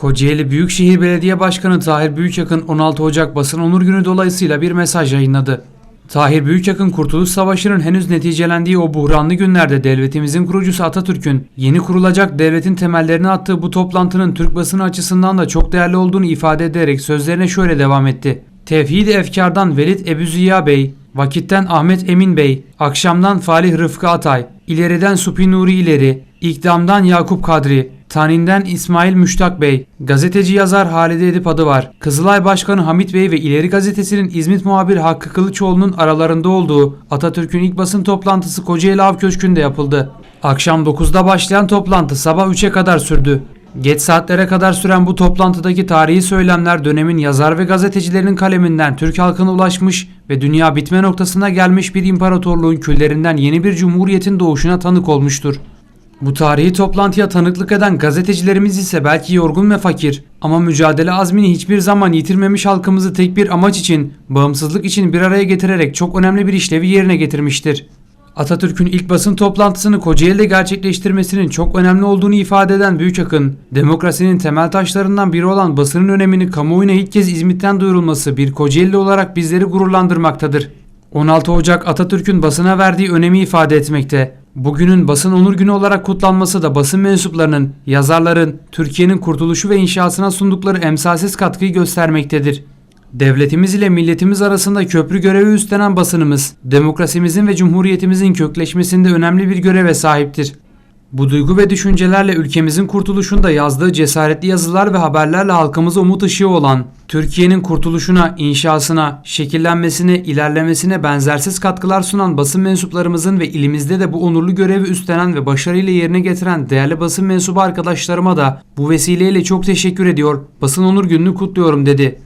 Kocaeli Büyükşehir Belediye Başkanı Tahir Büyükakın 16 Ocak basın onur günü dolayısıyla bir mesaj yayınladı. Tahir Büyükakın Kurtuluş Savaşı'nın henüz neticelendiği o buhranlı günlerde devletimizin kurucusu Atatürk'ün yeni kurulacak devletin temellerini attığı bu toplantının Türk basını açısından da çok değerli olduğunu ifade ederek sözlerine şöyle devam etti. Tevhid-i Efkar'dan Velid Ebu Ziya Bey, vakitten Ahmet Emin Bey, akşamdan Falih Rıfkı Atay, ileriden Supi Nuri İleri, İkdamdan Yakup Kadri, Tanin'den İsmail Müştak Bey, gazeteci yazar Halide Edip adı var. Kızılay Başkanı Hamit Bey ve İleri Gazetesi'nin İzmit muhabiri Hakkı Kılıçoğlu'nun aralarında olduğu Atatürk'ün ilk basın toplantısı Kocaeli Av Köşkü'nde yapıldı. Akşam 9'da başlayan toplantı sabah 3'e kadar sürdü. Geç saatlere kadar süren bu toplantıdaki tarihi söylemler dönemin yazar ve gazetecilerinin kaleminden Türk halkına ulaşmış ve dünya bitme noktasına gelmiş bir imparatorluğun küllerinden yeni bir cumhuriyetin doğuşuna tanık olmuştur. Bu tarihi toplantıya tanıklık eden gazetecilerimiz ise belki yorgun ve fakir ama mücadele azmini hiçbir zaman yitirmemiş halkımızı tek bir amaç için, bağımsızlık için bir araya getirerek çok önemli bir işlevi yerine getirmiştir. Atatürk'ün ilk basın toplantısını Kocaeli'de gerçekleştirmesinin çok önemli olduğunu ifade eden Büyükakın, demokrasinin temel taşlarından biri olan basının önemini kamuoyuna ilk kez İzmit'ten duyurulması bir Kocaeli olarak bizleri gururlandırmaktadır. 16 Ocak Atatürk'ün basına verdiği önemi ifade etmekte. Bugünün basın onur günü olarak kutlanması da basın mensuplarının, yazarların, Türkiye'nin kurtuluşu ve inşasına sundukları emsalsiz katkıyı göstermektedir. Devletimiz ile milletimiz arasında köprü görevi üstlenen basınımız, demokrasimizin ve cumhuriyetimizin kökleşmesinde önemli bir göreve sahiptir. Bu duygu ve düşüncelerle ülkemizin kurtuluşunda yazdığı cesaretli yazılar ve haberlerle halkımıza umut ışığı olan, Türkiye'nin kurtuluşuna, inşasına, şekillenmesine, ilerlemesine benzersiz katkılar sunan basın mensuplarımızın ve ilimizde de bu onurlu görevi üstlenen ve başarıyla yerine getiren değerli basın mensubu arkadaşlarıma da bu vesileyle çok teşekkür ediyor, basın onur gününü kutluyorum dedi.